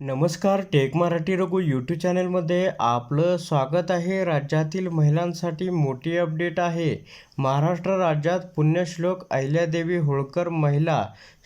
नमस्कार take Marathi Raghu YouTube चॅनलमध्ये आपलं स्वागत आहे. राज्यातील महिलांसाठी मोठी अपडेट आहे. महाराष्ट्र राज्यात पुण्यश्लोक अहिल्यादेवी होळकर महिला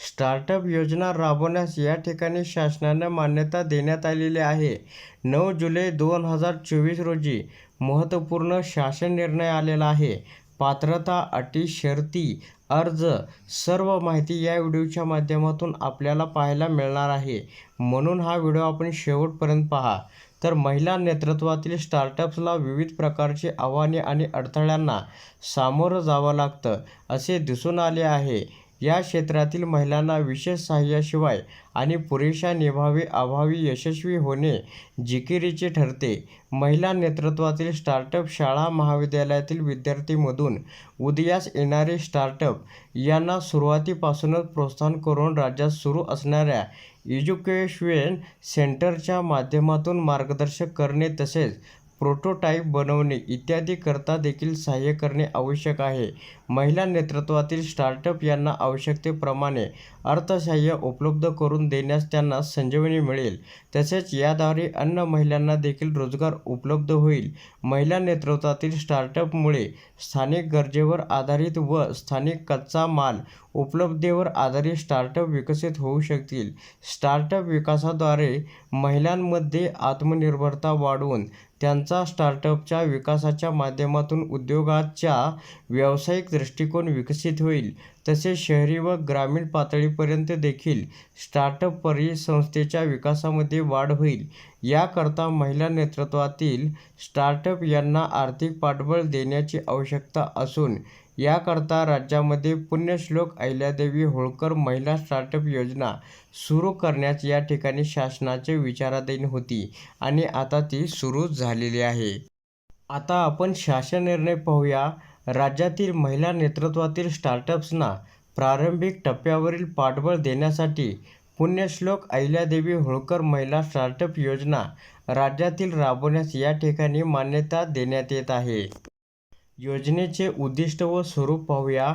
स्टार्टअप योजना राबवण्यास या ठिकाणी शासनानं मान्यता देण्यात आलेली आहे. नऊ जुलै दोन हजार चोवीस रोजी महत्त्वपूर्ण शासन निर्णय आलेला आहे. पात्रता अटी शर्ती अर्ज सर्व माहिती या व्हिडिओच्या माध्यमातून आपल्याला पाहायला मिळणार आहे. म्हणून हा व्हिडिओ आपण शेवटपर्यंत पहा. तर महिला नेतृत्वातील स्टार्टअप्सला विविध प्रकारची आव्हाने आणि अडथळ्यांना सामोरं जावं लागतं असे दिसून आले आहे. या क्षेत्रातील महिलांना विशेष सहाय्याशिवाय आणि पुरेशा निभावी अभावी यशस्वी होणे जिकिरीचे ठरते. महिला नेतृत्वातील स्टार्टअप शाळा महाविद्यालयातील विद्यार्थीमधून उदयास येणारे स्टार्टअप यांना सुरुवातीपासूनच प्रोत्साहन करून राज्यात सुरू असणाऱ्या एज्युकेशन सेंटरच्या माध्यमातून मार्गदर्शक करणे तसेच प्रोटोटाईप बनवणे इत्यादी करता देखील सहाय्य करणे आवश्यक आहे. महिला नेतृत्वातील स्टार्टअप यांना आवश्यकतेप्रमाणे अर्थसहाय्य उपलब्ध करून देण्यास त्यांना संजीवनी मिळेल. तसेच याद्वारे अन्य महिलांना देखील रोजगार उपलब्ध होईल. महिला नेतृत्वातील स्टार्टअपमुळे स्थानिक गरजेवर आधारित व स्थानिक कच्चा माल उपलब्धतेवर आधारित स्टार्टअप विकसित होऊ शकतील. स्टार्टअप विकासाद्वारे महिलांमध्ये आत्मनिर्भरता वाढवून त्यांचा स्टार्टअपच्या विकासाच्या माध्यमातून उद्योगाच्या व्यावसायिक दृष्टिकोन विकसित होईल. तसेच शहरी व ग्रामीण पातळीपर्यंत देखील स्टार्टअप परिसंस्थेच्या विकासामध्ये वाढ होईल. याकरता महिला नेतृत्वातील स्टार्टअप यांना आर्थिक पाठबळ देण्याची आवश्यकता असून याकरता राज्यामध्ये पुण्यश्लोक अहिल्यादेवी होळकर महिला स्टार्टअप योजना सुरू करण्यास या ठिकाणी शासनाचे विचाराधीन होती आणि आता ती सुरू झालेली आहे. आता आपण शासन निर्णय पाहूया. राज्यातील महिला नेतृत्वातील स्टार्टअप्सना प्रारंभिक टप्प्यावरील पाठबळ देण्यासाठी पुण्यश्लोक अहिल्यादेवी होळकर महिला स्टार्टअप योजना राज्यातील राबवण्यास या ठिकाणी मान्यता देण्यात येत आहे. योजनेचे उद्दिष्ट व स्वरूप पाहूया.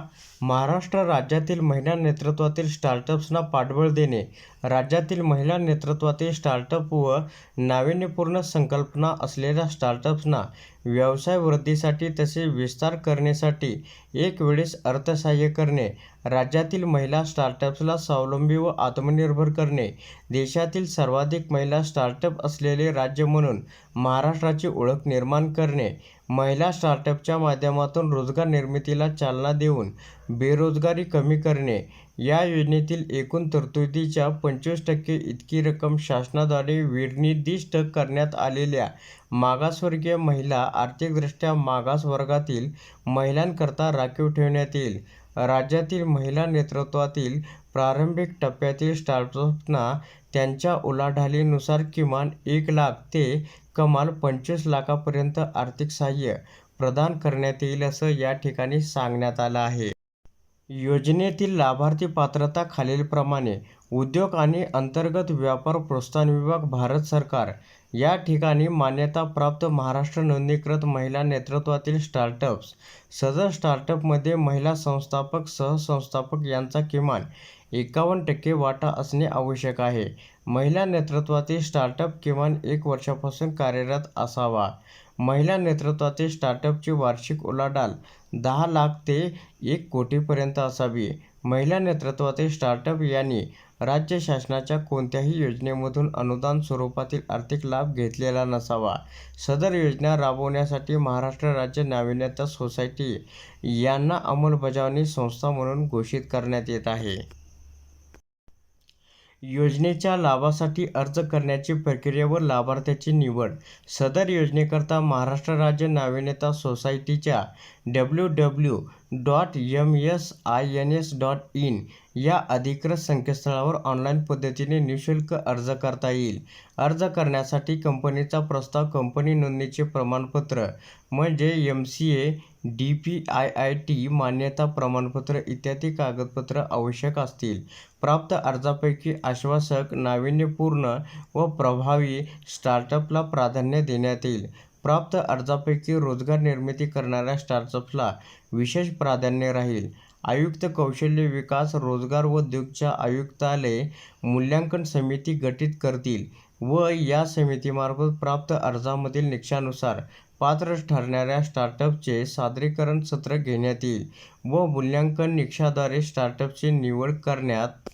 महाराष्ट्र राज्यातील महिला नेतृत्वातील स्टार्टअप्सना पाठबळ देणे राज्यातील महिला नेतृत्वातील स्टार्टअप व नाविन्यपूर्ण संकल्पना असलेल्या स्टार्टअप्सना व्यवसाय वृद्धीसाठी तसे विस्तार करण्यासाठी एक वेळेस अर्थसहाय्य करणे राज्यातील महिला स्टार्टअप्सला स्वावलंबी व आत्मनिर्भर करणे देशातील सर्वाधिक महिला स्टार्टअप असलेले राज्य म्हणून महाराष्ट्राची ओळख निर्माण करणे महिला स्टार्टअपच्या माध्यमातून रोजगार निर्मितीला चालना देऊन बेरोजगारी कमी करणे. या योजनेतील एकूण तरतुदीच्या पंचवीस टक्के इतकी रक्कम शासनाद्वारे विनिर्दिष्ट करण्यात आलेल्या मागासवर्गीय महिला आर्थिकदृष्ट्या मागास वर्गातील महिलांकरता राखीव ठेवण्यात येईल. राज्यातील महिला नेतृत्वातील प्रारंभिक टप्प्यातील स्टार्टअप्सना त्यांच्या उलाढालीनुसार किमान एक लाख ते कमाल पंचवीस लाखांपर्यंत आर्थिक सहाय्य प्रदान करण्यात येईल असं या ठिकाणी सांगण्यात आलं आहे. योजनेतील लाभार्थी पात्रता खालीलप्रमाणे उद्योग आणि अंतर्गत व्यापार प्रोत्साहन विभाग भारत सरकार या ठिकाणी मान्यताप्राप्त महाराष्ट्र नोंदणीकृत महिला नेतृत्वातील स्टार्टअप्स सदर स्टार्टअपमध्ये महिला संस्थापक सहसंस्थापक यांचा किमान एकावन्न टक्के वाटा असणे आवश्यक आहे. महिला नेतृत्वातील स्टार्टअप किमान एक वर्षापासून कार्यरत असावा. महिला नेतृत्वातील स्टार्टअपची वार्षिक उलाढाल दहा लाख ते एक कोटीपर्यंत असावी. महिला नेतृत्वातील स्टार्टअप यांनी राज्य शासनाच्या कोणत्याही योजनेमधून अनुदान स्वरूपातील आर्थिक लाभ घेतलेला नसावा. सदर योजना राबवण्यासाठी महाराष्ट्र राज्य नाविन्यता सोसायटी यांना अंमलबजावणी संस्था म्हणून घोषित करण्यात येत आहे. योजनेच्या लाभासाठी अर्ज करण्याची प्रक्रिया व लाभार्थ्याची निवड. सदर योजनेकरता महाराष्ट्र राज्य नाविन्यता सोसायटीच्या W W dot M S I N S dot in या अधिकृत संकेतस्थळावर ऑनलाईन पद्धतीने निशुल्क अर्ज करता येईल. अर्ज करण्यासाठी कंपनीचा प्रस्ताव कंपनी नोंदणीचे प्रमाणपत्र म्हणजे M C A D P I I T मान्यता प्रमाणपत्र इत्यादी कागदपत्र आवश्यक असतील. प्राप्त अर्जापैकी आश्वासक नाविन्यपूर्ण व प्रभावी स्टार्टअपला प्राधान्य देण्यात येईल. प्राप्त अर्जापैकी रोजगार निर्मिती करणाऱ्या स्टार्टअप्सला विशेष प्राधान्य राहील. आयुक्त कौशल्य विकास रोजगार व उद्योगच्या आयुक्तालय मूल्यांकन समिती गठीत करतील व या समितीमार्फत प्राप्त अर्जामधील निकषानुसार पात्र ठरणाऱ्या स्टार्टअपचे सादरीकरण सत्र घेण्यात येईल व मूल्यांकन निकषाद्वारे स्टार्टअपची निवड करण्यात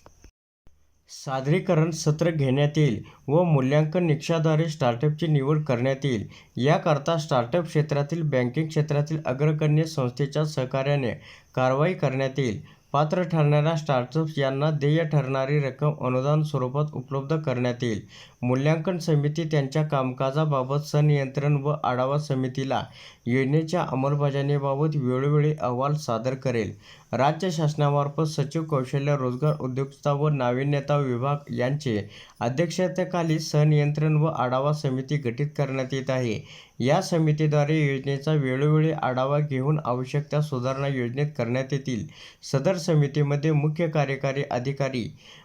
सादरीकरण सत्र घेण्यात येईल व मूल्यांकन निकषाद्वारे स्टार्टअपची निवड करण्यात येईल. याकरता स्टार्टअप क्षेत्रातील बँकिंग क्षेत्रातील अग्रगण्य संस्थेच्या सहकार्याने कारवाई करण्यात येईल. पात्र ठरणाऱ्या स्टार्टअप्स यांना देय ठरणारी रक्कम अनुदान स्वरूपात उपलब्ध करण्यात येईल. मूल्यांकन समिती त्यांच्या कामकाजाबाबत संनियंत्रण व आढावा समितीला योजनेच्या अंमलबजावणीबाबत वेळोवेळी अहवाल सादर करेल. राज्य शासनामार्फत सचिव कौशल्य रोजगार उद्योजकता व नाविन्यता विभाग यांचे अध्यक्षतेखाली संनियंत्रण व आढावा समिती गठीत करण्यात येत आहे. या समितीद्वारे योजनेचा वेळोवेळी आढावा घेऊन आवश्यक त्या सुधारणा योजनेत करण्यात येतील. सदर समितीमध्ये मुख्य कार्यकारी अधिकारी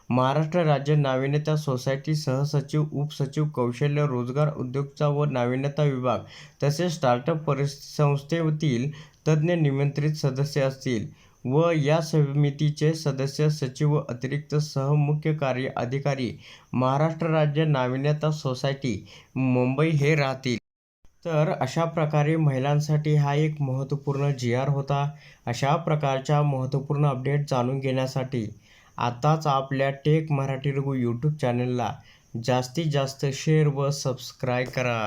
महाराष्ट्र राज्य नाविन्यता सोसायटी सहसचिव उपसचिव कौशल्य रोजगार उद्योगचा व नाविन्यता विभाग तसेच स्टार्टअप परिसंस्थेतील तज्ज्ञ निमंत्रित सदस्य असतील व या समितीचे सदस्य सचिव व अतिरिक्त सहमुख्य कार्य अधिकारी महाराष्ट्र राज्य नाविन्यता सोसायटी मुंबई हे राहतील. तर अशा प्रकारे महिलांसाठी हा एक महत्त्वपूर्ण जी आर होता. अशा प्रकारच्या महत्त्वपूर्ण अपडेट जाणून घेण्यासाठी आताच आपल्या टेक मराठी रघु यूट्यूब चॅनलला जास्तीत जास्त शेअर व सबस्क्राईब करा.